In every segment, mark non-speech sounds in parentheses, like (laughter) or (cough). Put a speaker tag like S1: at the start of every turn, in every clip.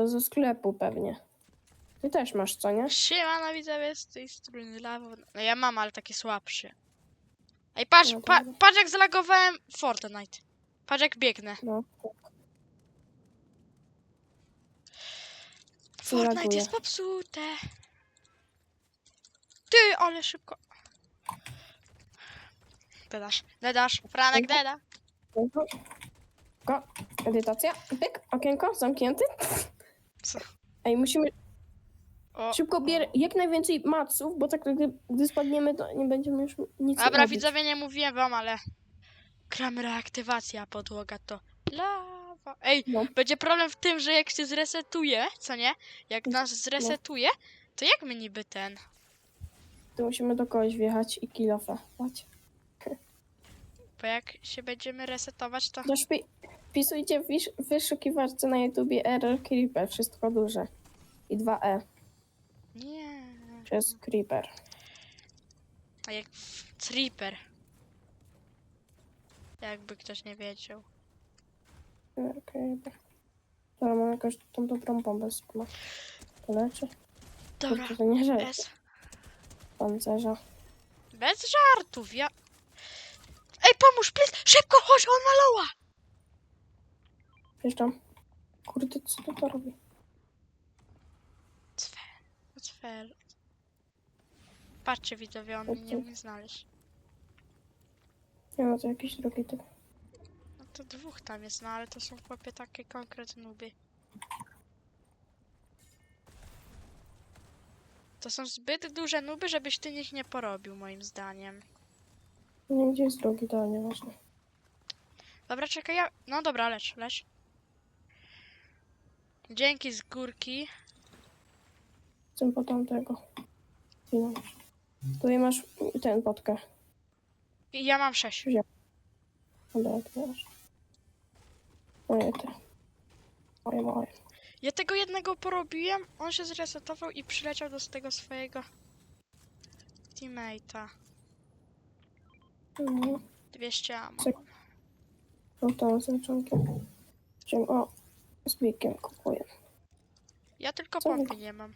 S1: To ze sklepu pewnie. Ty też masz, co nie?
S2: Siemano widzowie z tej strony lawo. No ja mam, ale takie słabsze. Ej, patrz,
S1: No
S2: pa, patrz jak zalagowałem Fortnite. Patrz jak biegnę.
S1: No.
S2: Fortnite
S1: laguje.
S2: jest popsute. Ty, ale szybko. Dedasz, dedasz, Franek deda.
S1: Okienko. Ko. Edytacja. Pyk. Okienko zamknięty.
S2: Co?
S1: Ej, musimy
S2: O,
S1: szybko bier jak najwięcej maców, bo tak gdy, gdy spadniemy, to nie będziemy już nic
S2: Dobra,
S1: robić.
S2: widzowie, nie mówiłem wam, ale... Gram reaktywacja, podłoga to lawa. Ej,
S1: No.
S2: będzie problem w tym, że jak się zresetuje, co nie? Jak nas zresetuje, to jak my niby ten...
S1: To musimy do kogoś wjechać i kilofę dać.
S2: Bo jak się będziemy resetować, to...
S1: Też pi- wpisujcie w wisz- wyszukiwarce na YouTubie Error Creeper, wszystko duże. I 2E
S2: Nie.
S1: przez Creeper.
S2: A jak Tripper. Jakby ktoś nie wiedział.
S1: Error Creeper. Dobra, mam jakąś tą dobrą bombę skuma. To leczy?
S2: Dobra,
S1: To nie
S2: bez,
S1: Pancerza.
S2: bez żartów, ja... Ej, pomóż, please! Szybko, chodź, on ma loła!
S1: Wjeżdżam. Kurde, co to, to robi?
S2: Cfer, cfer. Patrzcie, widzowie, on mnie nie umie znaleźć.
S1: Nie ma to jakiś drugi typ.
S2: No to dwóch tam jest, no ale to są chłopie takie konkretne nuby. To są zbyt duże nuby, żebyś ty nich nie porobił, moim zdaniem.
S1: Nie, gdzie jest drugi, to nieważne.
S2: Dobra, czekaj, ja... No dobra, lecz, lecz. Dzięki z górki.
S1: Chcę po tamtego. Zginąć. Tutaj masz ten potkę.
S2: I ja mam sześć.
S1: Dobra, to masz. Moje te. Moje, moje.
S2: Ja tego jednego porobiłem, on się zresetował i przyleciał do tego swojego teammate'a.
S1: Mhm.
S2: 200 ammo.
S1: Cyk. No to z leczonkiem. Czym, o, z bikiem kupuję.
S2: Ja tylko
S1: Co wy-
S2: pompy nie mam.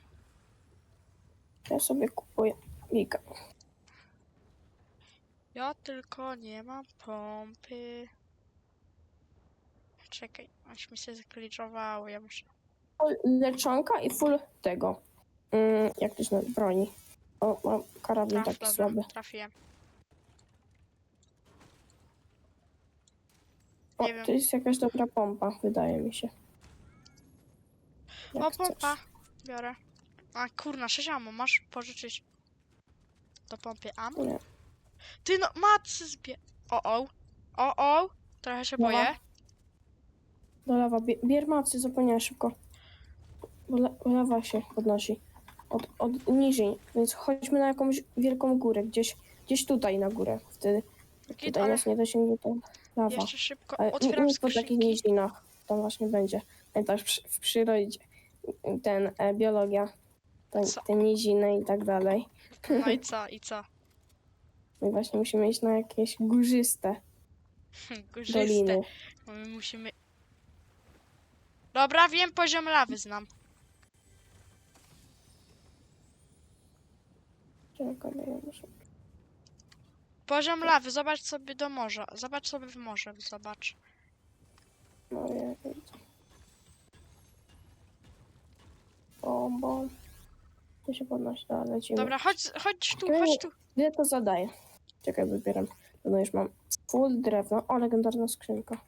S1: Ja sobie kupuję bika.
S2: Ja tylko nie mam pompy. Czekaj, aż mi się zakliczowało, ja muszę...
S1: Full leczonka i full tego. Mm, jak to się nazywa? Broni. O, mam karabin
S2: Traf,
S1: taki
S2: dobra,
S1: słaby.
S2: trafiłem.
S1: O,
S2: nie wiem.
S1: to jest jakaś dobra pompa, wydaje mi się. Jak
S2: O,
S1: chcesz.
S2: pompa. Biorę. A kurna, 6 ammo, masz pożyczyć do pompy ammo?
S1: Nie.
S2: Ty no, macy zbie... O, o. O, o. Trochę się boję.
S1: Do. Bie bier macy, zapomniałem szybko. Bo la bo lawa się podnosi. Od, od niżej. Więc chodźmy na jakąś wielką górę. Gdzieś, gdzieś tutaj na górę. Wtedy
S2: Git,
S1: tutaj
S2: ale
S1: nas nie dosięgnie to lawa.
S2: jeszcze szybko
S1: Ale nie,
S2: otwieram
S1: nie po takich
S2: skrzynki.
S1: nizinach. Tam właśnie będzie. Pamiętasz przy, w przyrodzie ten e, biologia. Te,
S2: Co?
S1: te niziny i tak dalej.
S2: No i (laughs) co, i co?
S1: I właśnie musimy iść na jakieś górzyste (laughs)
S2: Górzyste.
S1: doliny.
S2: Bo my musimy... Dobra, wiem, poziom lawy znam.
S1: Ja muszę.
S2: Poziom lawy, zobacz sobie do morza. Zobacz sobie w morze, zobacz.
S1: No ja To się podnosi, ale lecimy.
S2: Dobra, chodź, chodź tu, chodź tu.
S1: Ile to zadaje? Czekaj, wybieram. No już mam full drewno. O, legendarna skrzynka.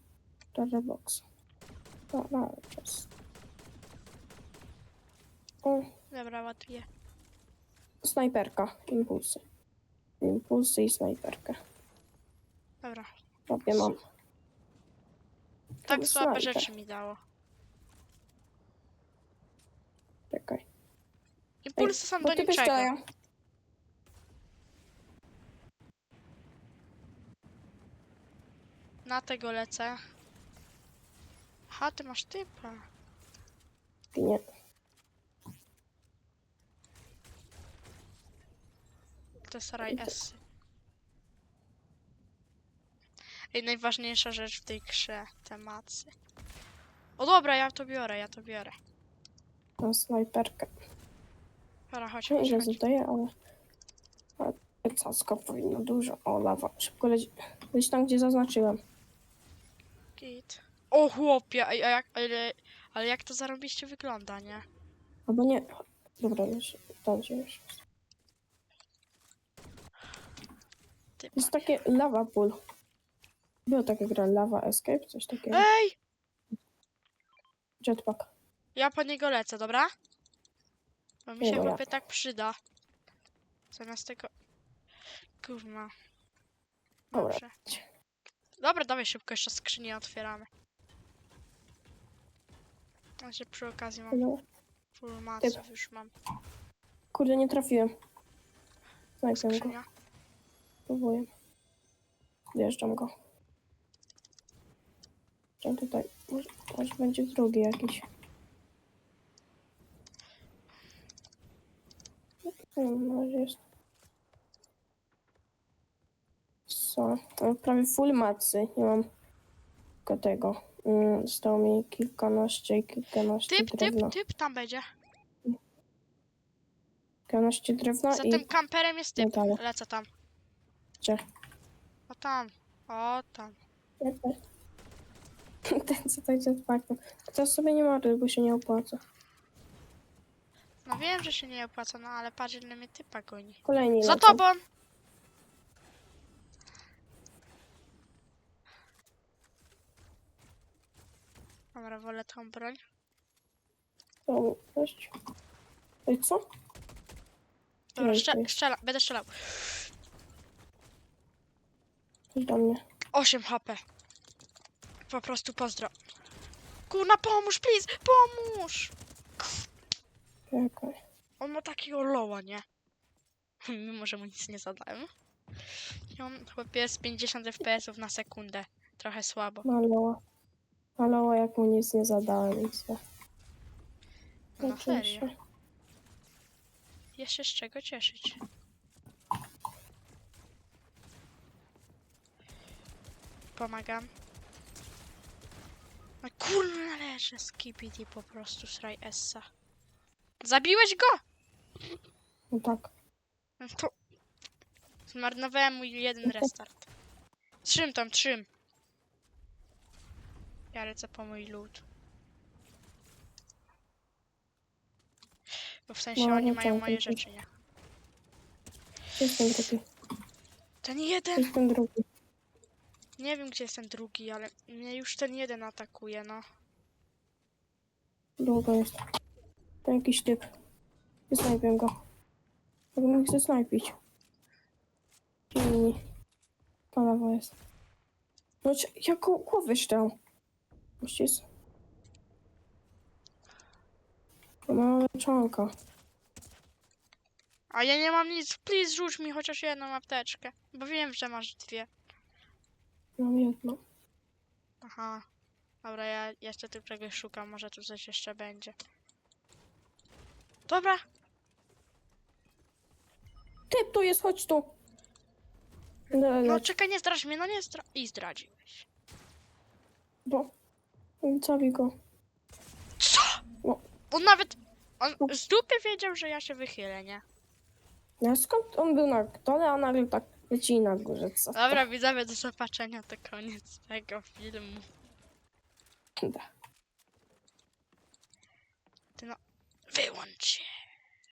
S1: Rare box. No, czas. O,
S2: Dobra, ładuję.
S1: snajperka. Impulsy. Impulsy i snajperkę.
S2: Dobra.
S1: Prawie mam.
S2: Tak słabe
S1: snajper.
S2: rzeczy mi dało.
S1: Czekaj.
S2: Impulsy są do
S1: typy
S2: niczego.
S1: strzelają.
S2: Na tego lecę. Ha, ty masz typa.
S1: Nie.
S2: To jest raj S. Ej, najważniejsza rzecz w tej grze, te macy. O dobra, ja to biorę, ja to biorę.
S1: na snajperkę.
S2: Dobra, chodź,
S1: Nie
S2: chodź,
S1: ile
S2: chodź.
S1: zadaję, ale... ale cacko powinno dużo. O, lawa. Szybko leć, leć tam, gdzie zaznaczyłem.
S2: Git. O chłopie, a, a jak, ale, ale jak to zarobiście wygląda, nie?
S1: Albo nie. Dobra, już. Tam gdzie już.
S2: Ty
S1: Jest takie lava pool. Było takie gra Lava Escape, coś takiego.
S2: Ej!
S1: Jetpack.
S2: Ja po niego lecę, dobra? Bo mi się
S1: Dobra.
S2: chłopie tak przyda. Zamiast tego... Gówna.
S1: Dobra.
S2: Dobrze. Dobra, dawaj szybko, jeszcze skrzynię otwieramy. Się przy okazji mam
S1: No.
S2: full maców, już mam
S1: Kurde, nie trafiłem. Znajdę go.
S2: skrzynia.
S1: Próbuję. Wjeżdżam go. Czy tutaj? Może, może będzie drugi jakiś. Jest. Co? Mam prawie full macy. Nie mam tylko tego. Mm, Zostało mi kilkanaście i kilkanaście
S2: Typ, typ,
S1: drewna.
S2: typ tam będzie.
S1: Kilkanaście drewna
S2: Za
S1: i
S2: tym kamperem jest typ.
S1: metale.
S2: Lecę tam.
S1: Gdzie?
S2: O tam. O tam.
S1: Ten co tak jetpackiem. To sobie nie marnuj, bo się nie opłaca.
S2: Wiem, że się nie opłaca, no ale patrz ile mnie typa goni.
S1: Kolejni
S2: Za
S1: lecą.
S2: tobą! Dobra, wolę tą broń.
S1: To dość. Ej, co?
S2: Dobra,
S1: Ej,
S2: strze
S1: ej,
S2: strzela, będę strzelał.
S1: Chodź do mnie.
S2: 8 HP. Po prostu pozdro. Kurna, pomóż, please! Pomóż!
S1: Czekaj.
S2: On ma takiego loła, nie? (laughs) Mimo, że mu nic nie zadałem. I on jest 50 FPS na sekundę. Trochę słabo.
S1: Maloła. Maloła, jak mu nic nie zadałem. Nic.
S2: No serio. Jest się z czego cieszyć. Pomagam. No kurna leży skipidi po prostu sraj essa. Zabiłeś go?
S1: No tak.
S2: To... Zmarnowałem mój jeden restart. Trzym tam, trzym. Ja lecę po mój lód. Bo w sensie
S1: No,
S2: oni mają
S1: tak,
S2: moje
S1: tak.
S2: rzeczy, nie?
S1: Gdzie jest ten drugi?
S2: Ten jeden!
S1: jest ten drugi?
S2: Nie wiem, gdzie jest ten drugi, ale mnie już ten jeden atakuje, no.
S1: Długo jest. To jakiś typ. Wysnajpię go. Mogę mógł zasnajpić. I... To lewo jest. No jaką głowę szczę? Musisz... Mała leczonka.
S2: A ja nie mam nic, please rzuć mi chociaż jedną apteczkę. Bo wiem, że masz dwie.
S1: Mam jedno.
S2: Aha. Dobra, ja jeszcze tu czegoś szukam, może tu coś jeszcze będzie. Dobra,
S1: Typ tu jest, chodź tu.
S2: No
S1: lecz,
S2: czekaj, nie zdradź mnie, no nie zdra... I zdradziłeś.
S1: bo... Zabij go.
S2: Co?
S1: No.
S2: On nawet... On z dupy wiedział, że ja się wychylę, nie?
S1: Ja skąd on był na dole, a nagle tak leci na górze, co?
S2: Dobra, widzowie, do zobaczenia, to koniec tego filmu.
S1: bit
S2: one, Jack.